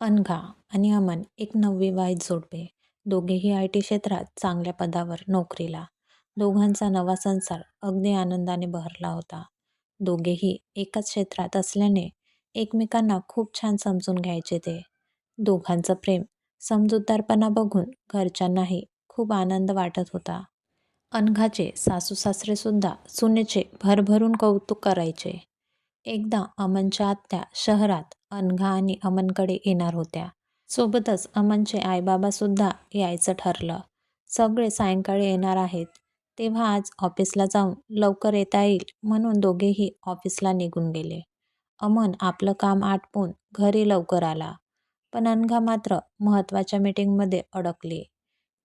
अनघा आणि अमन एक नवविवाहित जोडपे. दोघेही आय टी क्षेत्रात चांगल्या पदावर नोकरीला. दोघांचा नवा संसार अगदी आनंदाने बहरला होता. दोघेही एकाच क्षेत्रात असल्याने एकमेकांना खूप छान समजून घ्यायचे ते. दोघांचं प्रेम, समजूतदारपणा बघून घरच्यांनाही खूप आनंद वाटत होता. अनघाचे सासू सासरेसुद्धा सुनेचे भरभरून कौतुक करायचे. एकदा अमनच्या आत्या शहरात अनघा आणि अमनकडे येणार होत्या. सोबतच अमनचे आईबाबासुद्धा यायचं ठरलं. सगळे सायंकाळी येणार आहेत, तेव्हा आज ऑफिसला जाऊन लवकर येता येईल म्हणून दोघेही ऑफिसला निघून गेले. अमन आपलं काम आटपून घरी लवकर आला. पण अनघा मात्र महत्त्वाच्या मीटिंगमध्ये अडकली.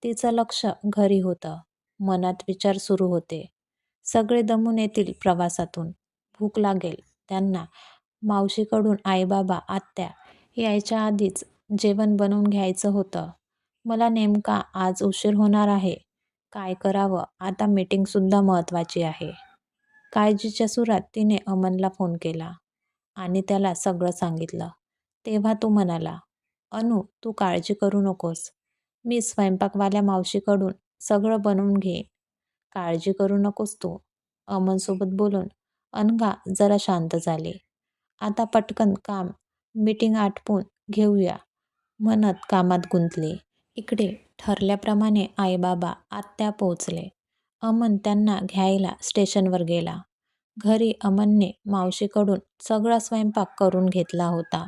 तिचं लक्ष घरी होतं. मनात विचार सुरू होते. सगळे दमून येतील प्रवासातून, भूक लागेल त्यांना. मावशीकडून आई-बाबा, आत्या यायच्या आधीच जेवण बनवून घ्यायचं होतं. मला नेमका आज उशीर होणार आहे. काय करावं आता मीटिंगसुद्धा महत्त्वाची आहे. काळजीच्या सुरात तिने अमनला फोन केला आणि त्याला सगळं सांगितलं. तेव्हा तो म्हणाला, अनु तू काळजी करू नकोस. मी स्वयंपाकवाल्या मावशीकडून सगळं बनवून घेईन. काळजी करू नकोस तू. अमनसोबत बोलून अनघा जरा शांत झाली. आता पटकन काम, मीटिंग आटपून घेऊया म्हणत कामात गुंतली. इकडे ठरल्याप्रमाणे आई-बाबा, आत्या पोचले अमन त्यांना घ्यायला स्टेशनवर गेला. घरी अमनने मावशीकडून सगळा स्वयंपाक करून घेतला होता.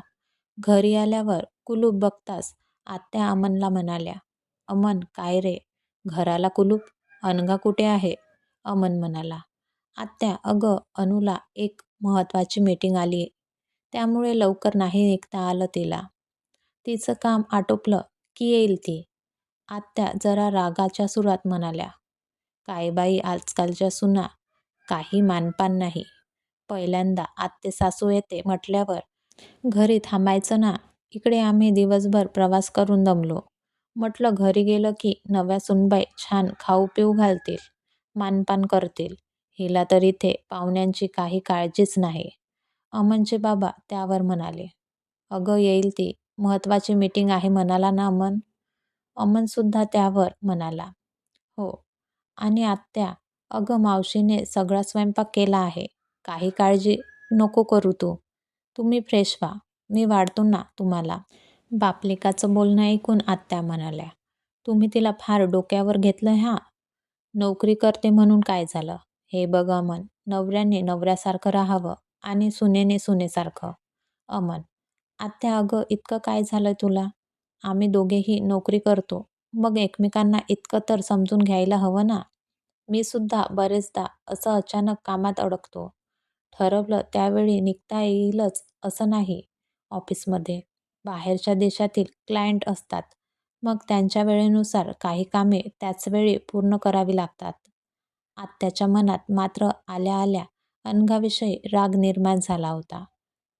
घरी आल्यावर कुलूप बघताच आत्या अमनला म्हणाल्या, अमन काय रे, घराला कुलूप? अनघा कुठे आहे? अमन म्हणाला, आत्या अगं अनुला एक महत्त्वाची मीटिंग आली त्यामुळे लवकर नाही निघता आलं तिला. तिचं काम आटोपलं की येईल ती. आत्या जरा रागाच्या सुरात म्हणाल्या, काय बाई आजकालच्या सुना, काही मानपान नाही. पहिल्यांदा आत्ते सासू येते म्हटल्यावर घरी थांबायचं ना. इकडे आम्ही दिवसभर प्रवास करून दमलो. म्हटलं घरी गेलं की नव्या सुनबाई छान खाऊ-पिऊ घालतील, मानपान करतील. हिला तर इथे पाहुण्यांची काही काळजीच नाही. अमनचे म्हणजे बाबा त्यावर म्हणाले, अगं येईल ती, महत्त्वाची मीटिंग आहे म्हणाला ना अमन? अमनसुद्धा त्यावर म्हणाला, हो. आणि आत्या, अगं मावशीने सगळा स्वयंपाक केला आहे. काही काळजी नको करू तू. तुम्ही फ्रेश व्हा, मी वाढतो ना तुम्हाला. बापलेकाचं बोलणं ऐकून आत्या म्हणाल्या, तुम्ही तिला फार डोक्यावर घेतलं हां. नोकरी करते म्हणून काय झालं? हे बघ अमन, नवऱ्याने नवऱ्यासारखं राहावं आणि सुनेने सुनेसारखं. अमन, आत्या अगं इतकं काय झालं तुला? आम्ही दोघेही नोकरी करतो, मग एकमेकांना इतकं तर समजून घ्यायला हवं ना. मी सुद्धा बरेचदा असं अचानक कामात अडकतो. ठरवलं त्यावेळी निघता येईलच असं नाही. ऑफिसमध्ये बाहेरच्या देशातील क्लायंट असतात, मग त्यांच्या वेळेनुसार काही कामे त्याचवेळी पूर्ण करावी लागतात. आत्याच्या मनात मात्र आल्या आल्या अनघाविषयी राग निर्माण झाला होता.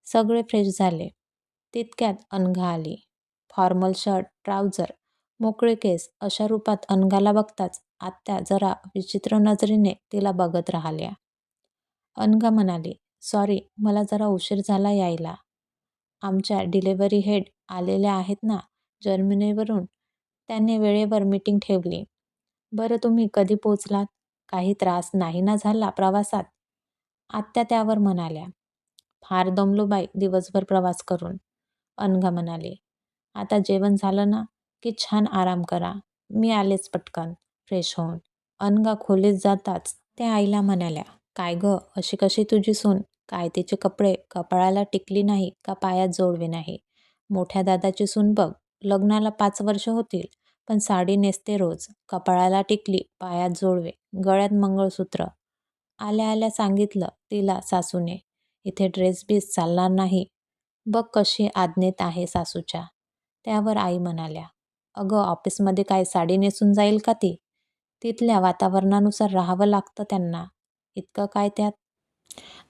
सगळे फ्रेश झाले. तितक्यात अनघा आली. फॉर्मल शर्ट, ट्राउजर मोकळे केस अशा रूपात अनघाला बघताच आत्या जरा विचित्र नजरेने तिला बघत राहिल्या. अनघा म्हणाली, सॉरी मला जरा उशीर झाला यायला. आमच्या डिलेवरी हेड आलेल्या आहेत ना जर्मनीवरून, त्यांनी वेळेवर मीटिंग ठेवली. बरं तुम्ही कधी पोहोचलात? काही त्रास नाही ना झाला प्रवासात? आत्या त्यावर म्हणाल्या, फार दमलो बाई दिवसभर प्रवास करून. अनघा म्हणाले आता जेवण झालं ना की छान आराम करा. मी आलेच पटकन फ्रेश होऊन. अनघा खोलीत जाताच त्या आईला म्हणाल्या, काय गं अशी कशी तुझी सून? काय तिचे कपडे कपाळाला टिकली नाही का पायात जोडवे नाही? मोठ्या दादाची सून बघ, लग्नाला पाच वर्ष होतील, पण साडी नेसते रोज. कपाळाला टिकली, पायात जोडवे, गळ्यात मंगळसूत्र. आल्या आल्या सांगितलं तिला सासूने, इथे ड्रेस-बीस चालणार नाही. बघ कशी आज्ञेत आहे सासूच्या. त्यावर आई म्हणाल्या, अगं ऑफिसमध्ये काय साडी नेसून जाईल का ती? तिथल्या वातावरणानुसार राहावं लागतं त्यांना. इतकं काय त्यात?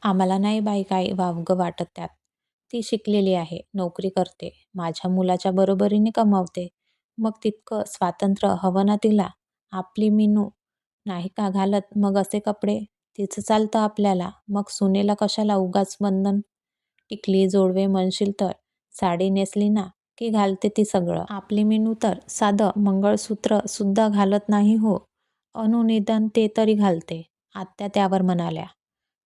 आम्हाला नाही बाई काय वावगं वाटत त्यात. ती शिकलेली आहे, नोकरी करते, माझ्या मुलाच्या बरोबरीने कमावते. मग तितकं स्वातंत्र्य हवं ना तिला. आपली मिनू नाही का घालत मग असे कपडे? तिचं चालतं आपल्याला, मग सुनेला कशाला उगाच बंधन? टिकली, जोडवे म्हणशील तर. साडी नेसली ना की घालते ती सगळं? आपली मिनू तर साधं मंगळसूत्र सुद्धा घालत नाही हो. अनु निदान ते तरी घालते आत्या त्यावर म्हणाल्या.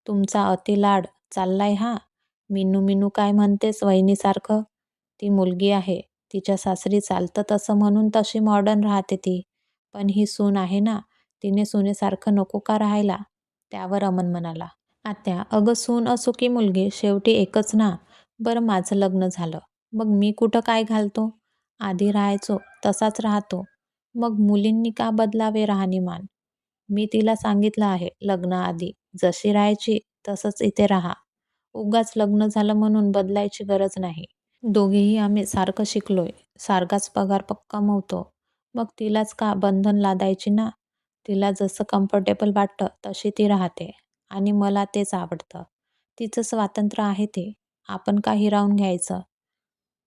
तुमचा अति लाड चाललाय हा. मिनू मिनू काय म्हणतेस वहिनीसारखं? ती मुलगी आहे तिच्या सासरी चालतं तसं म्हणून तशी मॉडर्न राहते ती. पण ही सून आहे ना तिने सुनेसारखं नको का राहायला? त्यावर अमन म्हणाला आत्या अगं सून असो की मुलगी शेवटी एकच ना. बरं माझं लग्न झालं. मग मी कुठं काय घालतो? आधी राहायचो तसाच राहतो. मग मुलींनी का बदलावे राहणीमान? मी तिला सांगितलं आहे लग्नाआधी जशी राहायची तसंच इथे राहा. उगाच लग्न झालं म्हणून बदलायची गरज नाही. दोघेही आम्ही सारखं शिकलोय. सारखाच पगार कमवतो मग तिलाच का बंधन लादायची ना? तिला जसं कम्फर्टेबल वाटतं तशी ती राहते आणि मला तेच आवडतं. तिचं स्वातंत्र्य आहे ते. आपण काही राहून घ्यायचं.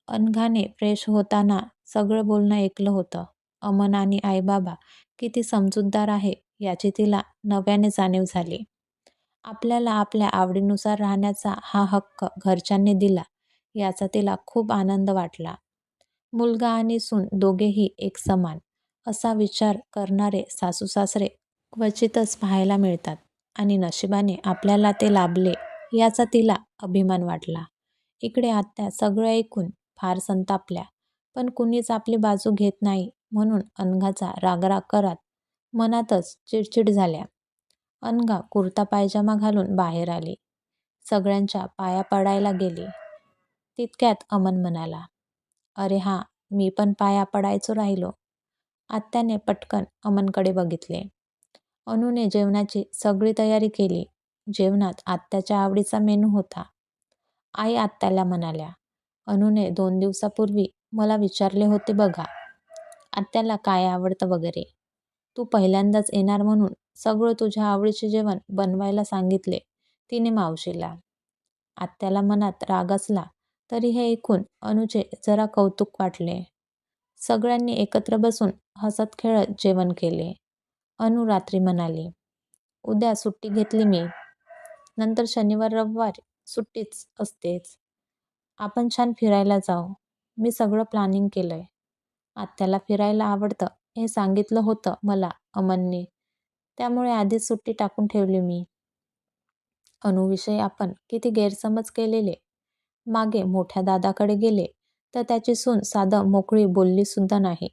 अनघाने फ्रेश होताना सगळं बोलणं ऐकलं होतं. अमन आणि आईबाबा किती समजूतदार आहे याची तिला नव्याने जाणीव झाली. आपल्याला आपल्या आवडीनुसार राहण्याचा हा हक्क घरच्यांनी दिला याचा तिला खूप आनंद वाटला. मुलगा आणि सून दोघेही एक समान असा विचार करणारे सासू सासरे क्वचितच पाहायला मिळतात आणि नशिबाने आपल्याला ते लाभले याचा तिला अभिमान वाटला. इकडे आत्या सगळं ऐकून फार संतापल्या पण कुणीच आपली बाजू घेत नाही म्हणून अनघाचा रागराग करत मनातच चिडचिड झाल्या. अनघा कुर्ता पायजामा घालून बाहेर आली. सगळ्यांच्या पाया पडायला गेली. तितक्यात अमन म्हणाला अरे हा मी पण पाया पडायचो राहिलो. आत्याने पटकन अमनकडे बघितले. अनुने जेवणाची सगळी तयारी केली. जेवणात आत्याच्या आवडीचा मेनू होता. आई आत्याला म्हणाल्या अनुने दोन दिवसापूर्वी मला विचारले होते बघा आत्याला काय आवडतं वगैरे. तू पहिल्यांदाच येणार म्हणून सगळं तुझ्या आवडीचे जेवण बनवायला सांगितले तिने मावशीला. आत्याला मनात राग असला तरी हे ऐकून अनुचे जरा कौतुक वाटले. सगळ्यांनी एकत्र बसून हसत खेळत जेवण केले. अनु रात्री म्हणाली उद्या सुट्टी घेतली मी. नंतर शनिवार रविवार सुट्टीच असतेच. आपण छान फिरायला जाऊ. मी सगळं प्लॅनिंग केलंय. आत्याला फिरायला आवडतं हे सांगितलं होतं मला अमनने. त्यामुळे आधीच सुट्टी टाकून ठेवली मी. अनुविषयी आपण किती गैरसमज केलेले? मागे मोठ्या दादाकडे गेले. तर त्याची सून साधं मोकळी बोलली सुद्धा नाही.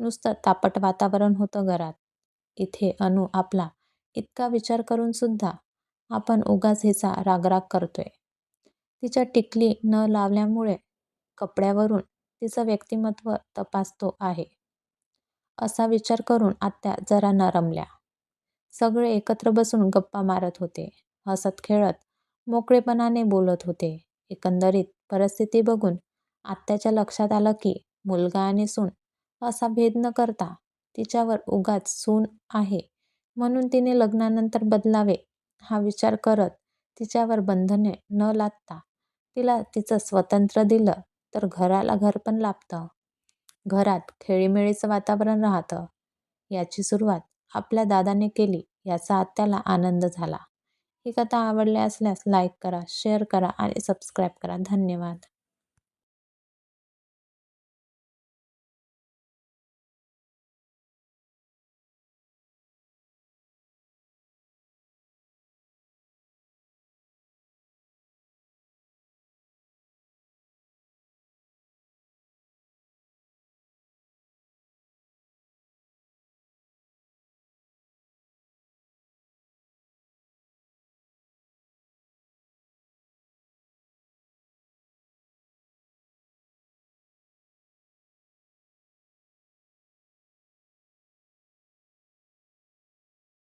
नुसतं तापट वातावरण होतं घरात. इथे अनु आपला इतका विचार करून सुद्धा आपण उगाच हिचा रागराग करतोय. तिच्या टिकली न लावल्यामुळे कपड्यावरून तिचं व्यक्तिमत्व तपासतो आहे. असा विचार करून आत्या जरा नरमल्या. सगळे एकत्र बसून गप्पा मारत होते. हसत खेळत मोकळेपणाने बोलत होते. एकंदरीत परिस्थिती बघून आत्याच्या लक्षात आलं की मुलगा आणि सून असा भेद न करता तिच्यावर उगाच सून आहे. म्हणून तिने लग्नानंतर बदलावे हा विचार करत तिच्यावर बंधने न लादता तिला तिचं स्वतंत्र दिलं तर घराला घर पण लाभतं. घरात खेळीमेळीचं वातावरण राहतं. याची सुरुवात आपल्या दादाने केली याचा आत्याला आनंद झाला. ही कथा आवडली असल्यास लाईक करा शेअर करा आणि सबस्क्राईब करा. धन्यवाद.